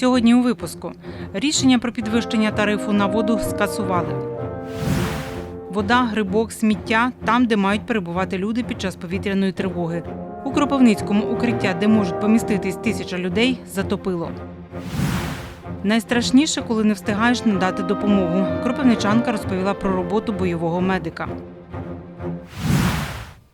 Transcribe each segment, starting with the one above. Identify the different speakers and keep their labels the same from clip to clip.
Speaker 1: Сьогодні у випуску рішення про підвищення тарифу на воду скасували. Вода, грибок, сміття там, де мають перебувати люди під час повітряної тривоги. У Кропивницькому укриття, де можуть поміститись тисяча людей, затопило. Найстрашніше, коли не встигаєш надати допомогу. Кропивничанка розповіла про роботу бойового медика.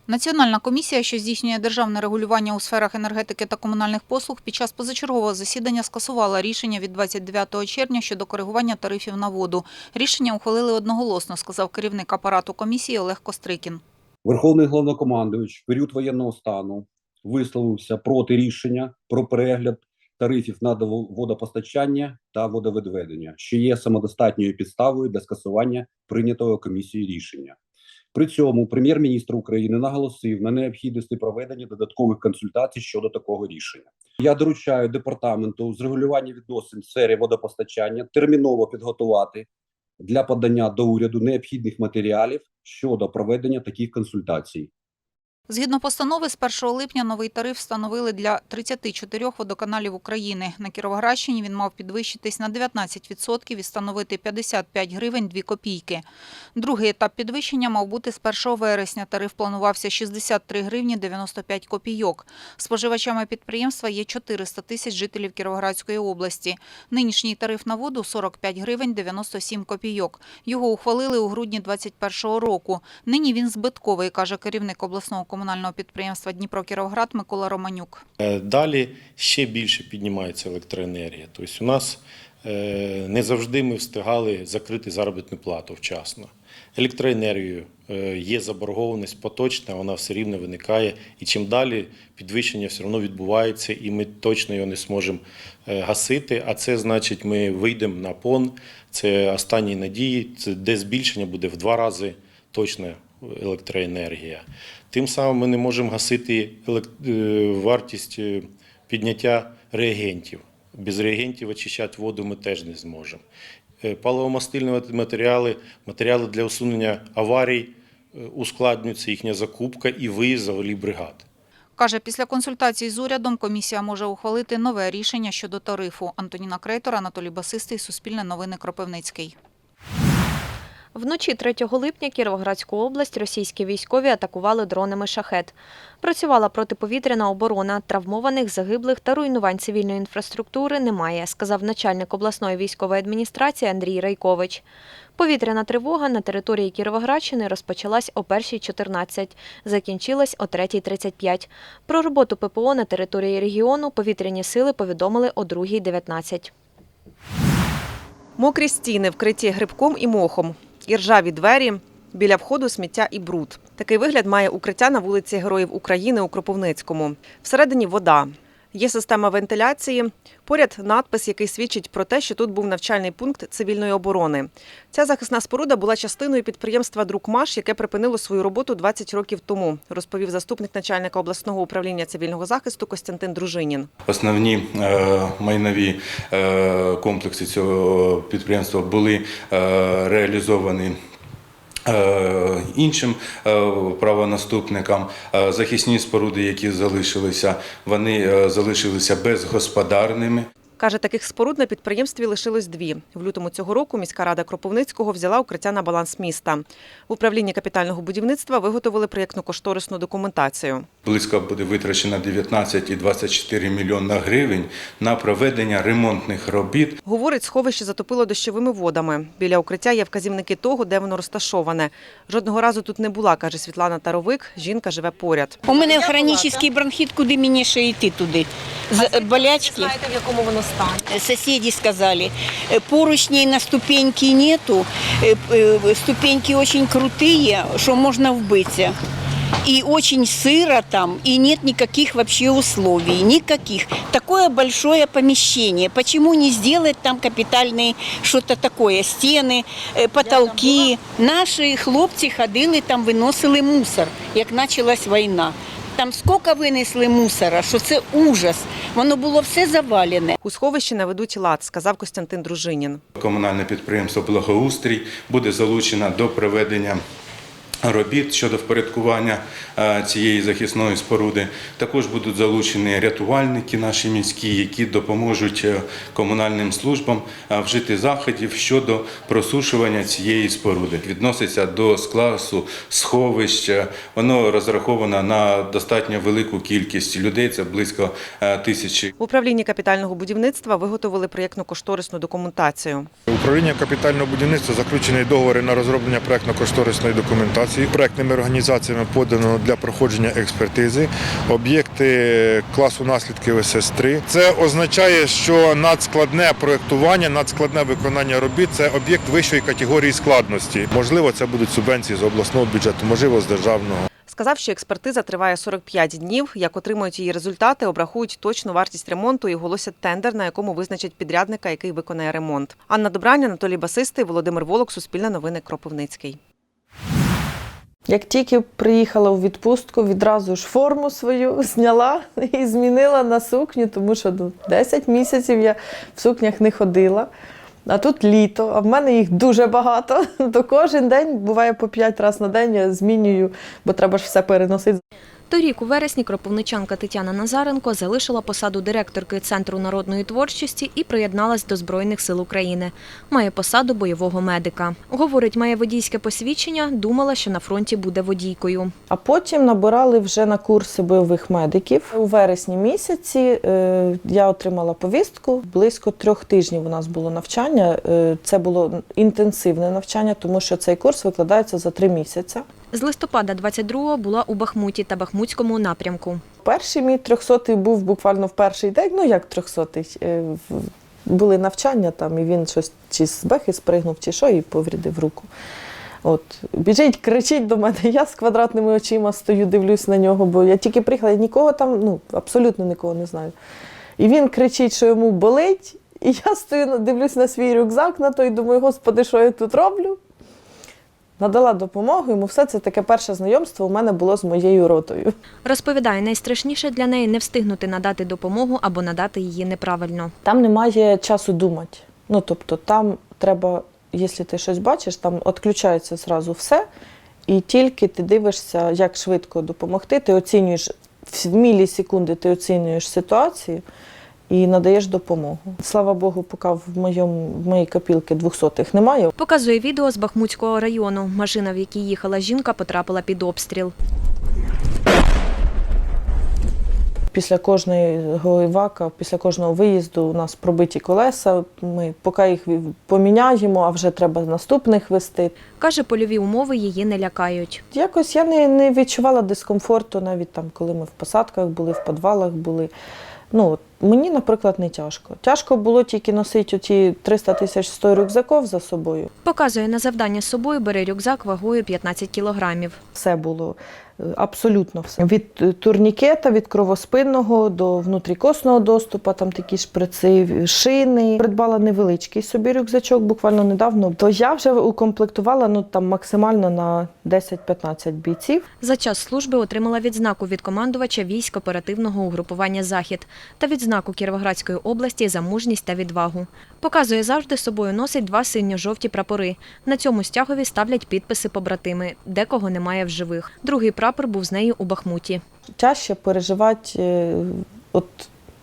Speaker 2: Національна комісія, що здійснює державне регулювання у сферах енергетики та комунальних послуг, під час позачергового засідання скасувала рішення від 29 червня щодо коригування тарифів на воду. Рішення ухвалили одноголосно, сказав керівник апарату комісії Олег Кострикін.
Speaker 3: Верховний головнокомандуючий в період воєнного стану висловився проти рішення про перегляд тарифів на водопостачання та водовідведення, що є самодостатньою підставою для скасування прийнятого комісією рішення. При цьому прем'єр-міністр України наголосив на необхідності проведення додаткових консультацій щодо такого рішення. Я доручаю департаменту з регулювання відносин в сфері водопостачання терміново підготувати для подання до уряду необхідних матеріалів щодо проведення таких консультацій.
Speaker 2: Згідно постанови, з 1 липня новий тариф встановили для 34 водоканалів України. На Кіровоградщині він мав підвищитись на 19% і становити 55 гривень 2 копійки. Другий етап підвищення мав бути з 1 вересня. Тариф планувався 63 гривні 95 копійок. Споживачами підприємства є 400 тисяч жителів Кіровоградської області. Нинішній тариф на воду 45 гривень 97 копійок. Його ухвалили у грудні 2021 року. Нині він збитковий, каже керівник обласного комунального підприємства Дніпро-Кіровград Микола Романюк.
Speaker 4: Е, Далі ще більше піднімається електроенергія. Тобто у нас е, не завжди ми встигали закрити заробітну плату вчасно. Електроенергію е, є заборгованість поточна, вона все рівно виникає. І чим далі підвищення все одно відбувається, і ми точно його не зможемо гасити. А це значить, ми вийдемо на пон. Це останні надії, це де збільшення буде в два рази точно електроенергія. Тим самим ми не можемо гасити е, вартість е, підняття реагентів. Без реагентів очищати воду ми теж не зможемо. Е, Паливомастильні матеріали, матеріали для усунення аварій ускладнюється їхня закупка і виїзд взагалі бригад.
Speaker 2: Каже, після консультацій з урядом комісія може ухвалити нове рішення щодо тарифу. Антоніна Крейтор, Анатолій Басистий, Суспільне новини Кропивницький.
Speaker 5: Вночі 3 липня Кіровоградську область російські військові атакували дронами «Шахет». Працювала протиповітряна оборона, травмованих, загиблих та руйнувань цивільної інфраструктури немає, сказав начальник обласної військової адміністрації Андрій Райкович. Повітряна тривога на території Кіровоградщини розпочалась о 1.14, закінчилась о 3.35. Про роботу ППО на території регіону повітряні сили повідомили о 2.19.
Speaker 6: Мокрі стіни, вкриті грибком і мохом, іржаві двері, біля входу сміття і бруд. Такий вигляд має укриття на вулиці Героїв України у Кропивницькому. Всередині вода. Є система вентиляції. Поряд надпис, який свідчить про те, що тут був навчальний пункт цивільної оборони. Ця захисна споруда була частиною підприємства Друкмаш, яке припинило свою роботу 20 років тому, розповів заступник начальника обласного управління цивільного захисту Костянтин Дружинін.
Speaker 7: Основні е, майнові е, комплекси цього підприємства були е, реалізовані. Е, Іншим е, правонаступникам Е, захисні споруди, які залишилися, вони залишилися безгосподарними.
Speaker 6: Каже, таких споруд на підприємстві лишилось дві. В лютому цього року міська рада Кропивницького взяла укриття на баланс міста. В управлінні капітального будівництва виготовили проєктно-кошторисну документацію.
Speaker 7: Близько буде витрачено 19,24 мільйона гривень на проведення ремонтних робіт
Speaker 6: Говорить, сховище затопило дощовими водами. Біля укриття є вказівники того, де воно розташоване. Жодного разу тут не була, каже Світлана Таровик. Жінка живе поряд.
Speaker 8: У мене хронічний бронхіт, куди мені ще йти туди. З болячки.
Speaker 6: в якому воно стані?
Speaker 8: Соседи сказали, э, поручней на ступеньки нету, э, э, ступеньки очень крутые, что можно вбыться. И очень сыро там, и нет никаких вообще условий, никаких. Такое большое помещение. Почему не сделать там капитальные что-то такое? Стены, э, потолки. Наши хлопці ходили там, виносили мусор, як почалась війна. Там скільки винесли мусора, що це ужас. Воно було все завалене.
Speaker 6: У сховищі наведуть лад, сказав Костянтин Дружинін.
Speaker 7: Комунальне підприємство Благоустрій буде залучено до проведення робіт щодо впорядкування е, цієї захисної споруди. Також будуть залучені рятувальники наші міські, які допоможуть е, комунальним службам е, вжити заходів щодо просушування цієї споруди. Відноситься до класу сховищ. е, Воно розраховано на достатньо велику кількість людей. Це близько тисячі.
Speaker 6: В управлінні капітального будівництва виготовили проєктно-кошторисну документацію.
Speaker 9: Управління капітального будівництва заключені договори на розроблення проектно-кошторисної документації. Проектними організаціями подано для проходження експертизи об'єкти класу наслідків СС-3. Це означає, що надскладне проектування, надскладне виконання робіт це об'єкт вищої категорії складності. Можливо, це будуть субвенції з обласного бюджету, можливо, з державного.
Speaker 6: Сказав, що експертиза триває 45 днів. Як отримують її результати, обрахують точну вартість ремонту і оголосять тендер, на якому визначать підрядника, який виконає ремонт. Анна Добрань, Анатолій Басистий, Володимир Волок, Суспільне новини, Кропивницький.
Speaker 10: Як тільки приїхала у відпустку, відразу ж форму свою зняла і змінила на сукню, тому що ну, 10 місяців я в сукнях не ходила. А тут літо, а в мене їх дуже багато. То кожен день буває по 5 разів на день я змінюю, бо треба ж все переносити.
Speaker 5: Торік у вересні кропивничанка Тетяна Назаренко залишила посаду директорки Центру народної творчості і приєдналась до Збройних сил України. Має посаду бойового медика. Говорить, має водійське посвідчення, думала, що на фронті буде водійкою.
Speaker 10: А потім набирали вже на курси бойових медиків. У вересні місяці е, я отримала повістку. Близько трьох тижнів у нас було навчання. Е, це було інтенсивне навчання, тому що цей курс викладається за три місяці.
Speaker 5: З листопада 22-го була у Бахмуті та Бахмутському напрямку.
Speaker 10: Перший мій трьохсотий був буквально в перший день. Ну як трьохсотий? Е, в- Були навчання там, і він щось чи з бехи спригнув, чи що, і поврідив руку. От, біжить, кричить до мене, я з квадратними очима стою, дивлюсь на нього, бо я тільки приїхала, я нікого там, ну, абсолютно нікого не знаю. І він кричить, що йому болить, і я стою, дивлюсь на свій рюкзак на той, думаю, господи, що я тут роблю? Надала допомогу, йому все це таке перше знайомство у мене було з моєю ротою.
Speaker 5: Розповідає, найстрашніше для неї не встигнути надати допомогу або надати її неправильно.
Speaker 10: Там немає часу думати. Ну, тобто, там треба, якщо ти щось бачиш, там відключається зразу все, і тільки ти дивишся, як швидко допомогти. Ти оцінюєш в мілісекунди, ти оцінюєш ситуацію і надаєш допомогу. Слава Богу, поки в моєму в моїй копілки двохсотих немає.
Speaker 5: Показує відео з Бахмутського району. Машина, в якій їхала жінка, потрапила під обстріл.
Speaker 10: Після кожного івака, після кожного виїзду у нас пробиті колеса. Ми поки їх поміняємо, а вже треба наступних вести.
Speaker 5: Каже, польові умови її не лякають.
Speaker 10: Якось я не, не відчувала дискомфорту, навіть там, коли ми в посадках були, в підвалах були. Ну, мені, наприклад, не тяжко. Тяжко було тільки носити оці 300 тисяч 100 рюкзаків за собою.
Speaker 5: Показує на завдання з собою, бере рюкзак вагою 15 кілограмів.
Speaker 10: Все було абсолютно все. Від е, турнікета, від кровоспинного до внутрікосного доступу, там такі шприци, шини. Придбала невеличкий собі рюкзачок буквально недавно. То я вже укомплектувала ну, там, максимально на 10-15 бійців.
Speaker 5: За час служби отримала відзнаку від командувача військ оперативного угрупування Захід та відзнаку Кіровоградської області за мужність та відвагу. Показує завжди собою носить два синьо-жовті прапори. На цьому стягові ставлять підписи побратими, декого немає в живих. Другий був з нею у Бахмуті.
Speaker 10: Тяжче переживати, е, от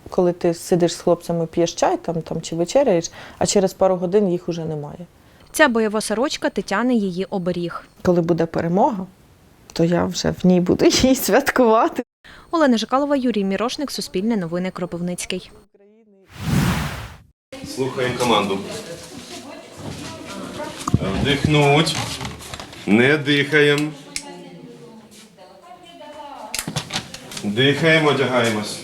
Speaker 10: коли ти сидиш з хлопцями, п'єш чай там, там, чи вечеряєш, а через пару годин їх уже немає.
Speaker 5: Ця бойова сорочка Тетяни її оберіг.
Speaker 10: Коли буде перемога, то я вже в ній буду її святкувати.
Speaker 5: Олена Жикалова, Юрій Мірошник, Суспільне новини Кропивницький.
Speaker 11: Слухаємо команду. Вдихнуть. Не дихаємо. Дихаємо, одягаємось.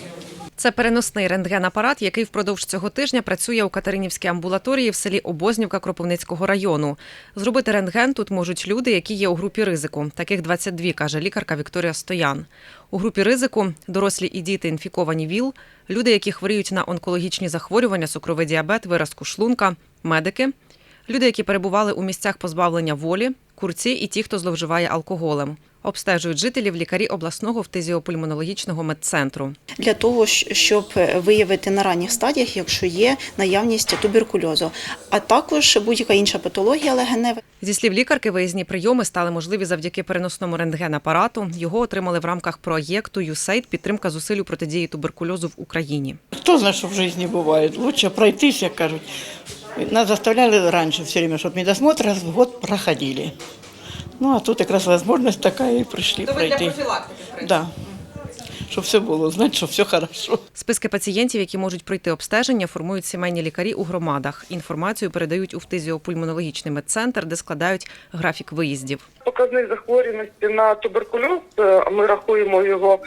Speaker 6: Це переносний рентгенапарат, який впродовж цього тижня працює у Катеринівській амбулаторії в селі Обознівка Кропивницького району. Зробити рентген тут можуть люди, які є у групі ризику. Таких 22, каже лікарка Вікторія Стоян. У групі ризику дорослі і діти інфіковані ВІЛ, люди, які хворіють на онкологічні захворювання, цукровий діабет, виразку шлунка, медики, люди, які перебували у місцях позбавлення волі, курці і ті, хто зловживає алкоголем. Обстежують жителів лікарі обласного фтизіопульмонологічного медцентру.
Speaker 12: для того, щоб виявити на ранніх стадіях, якщо є наявність туберкульозу, а також будь-яка інша патологія легенева.
Speaker 6: Зі слів лікарки, виїзні прийоми стали можливі завдяки переносному рентген-апарату. Його отримали в рамках проєкту «ЮСЕЙД» підтримка зусиль протидії туберкульозу в Україні.
Speaker 13: Кто знает, что в жизни бывает. Лучше пройтись, как кажут. Нас заставляли раньше все время, чтобы медосмотр раз в год проходили. Ну, а тут как раз возможность такая и пришли пройти. Да. Щоб все було, знати, що все хорошо.
Speaker 6: Списки пацієнтів, які можуть пройти обстеження, формують сімейні лікарі у громадах. Інформацію передають у фтизіопульмонологічний медцентр, де складають графік виїздів.
Speaker 14: Показник захворюваності на туберкульоз. е, Ми рахуємо його.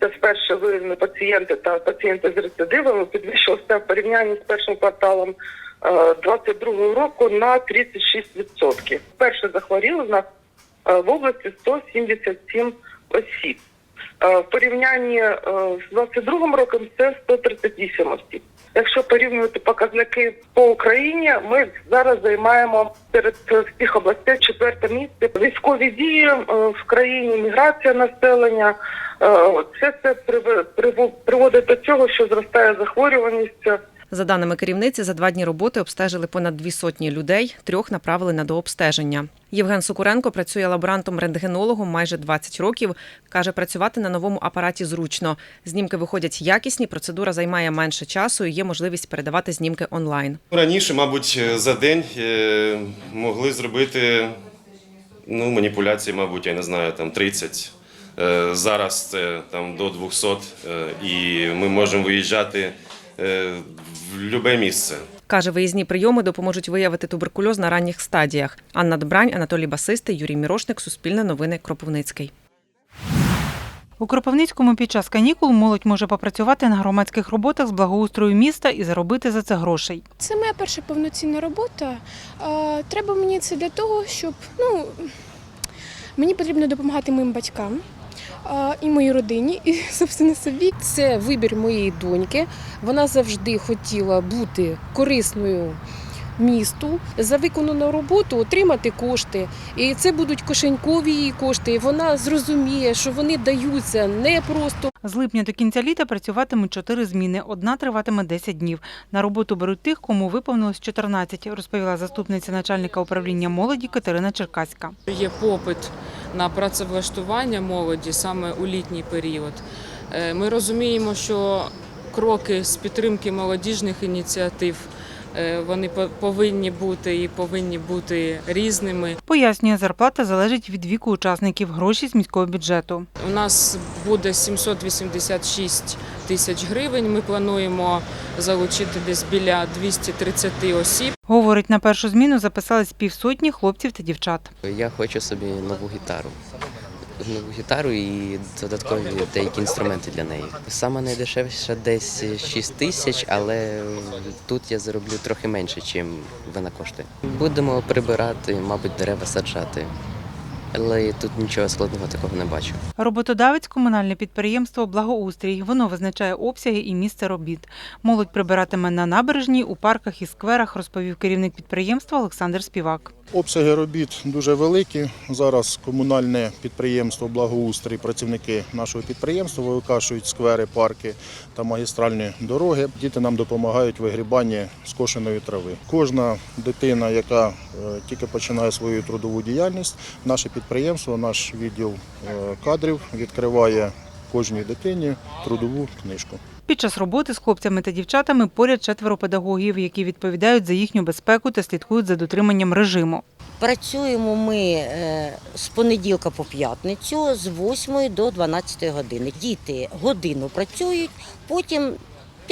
Speaker 14: Це вперше виявлені пацієнти та пацієнти з рецидивами підвищився в порівнянні з першим кварталом 2022 року на 36%. Вперше захворіли в нас е, в області 177 осіб. Е, В порівнянні е, з 22 роком це 138 осіб. Якщо порівнювати показники по Україні, ми зараз займаємо серед всіх областей четверте місце. Військові дії е, в країні, міграція населення. е, Все це приводить до цього, що зростає захворюваність.
Speaker 6: За даними керівниці, за два дні роботи обстежили понад дві сотні людей, трьох направили на дообстеження. Євген Сокуренко працює лаборантом-рентгенологом майже 20 років. Каже, працювати на новому апараті зручно. Знімки виходять якісні, процедура займає менше часу і є можливість передавати знімки онлайн.
Speaker 11: Раніше, мабуть, за день е, могли зробити ну, маніпуляції, мабуть, я не знаю, там 30. Е, Зараз це там до 200, е, і ми можемо виїжджати в будь-яке місце.
Speaker 6: Каже, виїзні прийоми допоможуть виявити туберкульоз на ранніх стадіях. Анна Добрань, Анатолій Басистий, Юрій Мірошник, Суспільне новини, Кропивницький.
Speaker 1: У Кропивницькому під час канікул молодь може попрацювати на громадських роботах з благоустрою міста і заробити за це грошей.
Speaker 15: Це моя перша повноцінна робота. Треба мені це для того, щоб ну, мені потрібно допомагати моїм батькам і моїй родині, і собственно собі.
Speaker 16: Це вибір моєї доньки. Вона завжди хотіла бути корисною місту, за виконану роботу отримати кошти. І це будуть кишенькові її кошти. І вона зрозуміє, що вони даються не просто
Speaker 1: З липня до кінця літа працюватимуть чотири зміни. Одна триватиме 10 днів. На роботу беруть тих, кому виповнилось 14, розповіла заступниця начальника управління молоді Катерина Черкаська.
Speaker 17: Є попит на працевлаштування молоді саме у літній період. Е, Ми розуміємо, що кроки з підтримки молодіжних ініціатив вони по- повинні бути і повинні бути різними.
Speaker 1: Пояснює, зарплата залежить від віку учасників гроші з міського бюджету.
Speaker 17: У нас буде 786 тисяч гривень. Ми плануємо залучити десь біля 230 осіб.
Speaker 1: Говорить, на першу зміну записались півсотні хлопців та дівчат.
Speaker 18: Я хочу собі нову гітару. Нову гітару і додаткові деякі інструменти для неї. Саме найдешевше десь 6 тисяч, але тут я зароблю трохи менше, ніж вона коштує. Будемо прибирати, мабуть, дерева саджати. Але тут нічого складного такого не бачу.
Speaker 1: Роботодавець комунальне підприємство Благоустрій. Воно визначає обсяги і місце робіт. Молодь прибиратиме на набережній, у парках і скверах, розповів керівник підприємства Олександр Співак.
Speaker 19: Обсяги робіт дуже великі. Зараз комунальне підприємство Благоустрій, працівники нашого підприємства викашують сквери, парки та магістральні дороги. Діти нам допомагають вигрібанні скошеної трави. Кожна дитина, яка е, тільки починає свою трудову діяльність, наше підприємство, наш відділ е, кадрів відкриває кожній дитині трудову книжку.
Speaker 1: Під час роботи з хлопцями та дівчатами поряд четверо педагогів, які відповідають за їхню безпеку та слідкують за дотриманням режиму.
Speaker 20: Працюємо ми е, з понеділка по п'ятницю з 8 до 12 години. Діти годину працюють, потім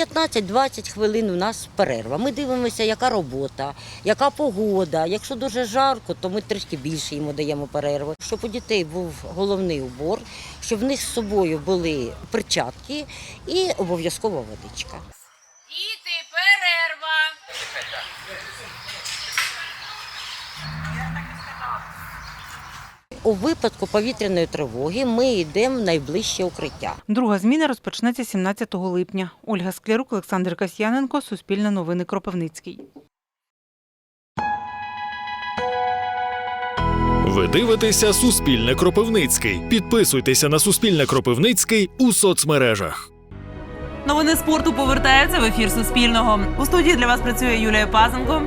Speaker 20: 15-20 хвилин у нас перерва. Ми дивимося, яка робота, яка погода. Якщо дуже жарко, то ми трішки більше йому даємо перерву. Щоб у дітей був головний убор, щоб в них з собою були перчатки і обов'язково водичка.
Speaker 21: Діти, перерва.
Speaker 20: У випадку повітряної тривоги ми йдемо в найближче укриття.
Speaker 1: Друга зміна розпочнеться 17 липня. Ольга Склярук, Олександр Касьяненко, Суспільне новини Кропивницький.
Speaker 22: Ви дивитеся Суспільне Кропивницький. Підписуйтеся на Суспільне Кропивницький у соцмережах.
Speaker 23: Новини спорту повертаються в ефір Суспільного. У студії для вас працює Юлія Пазенко.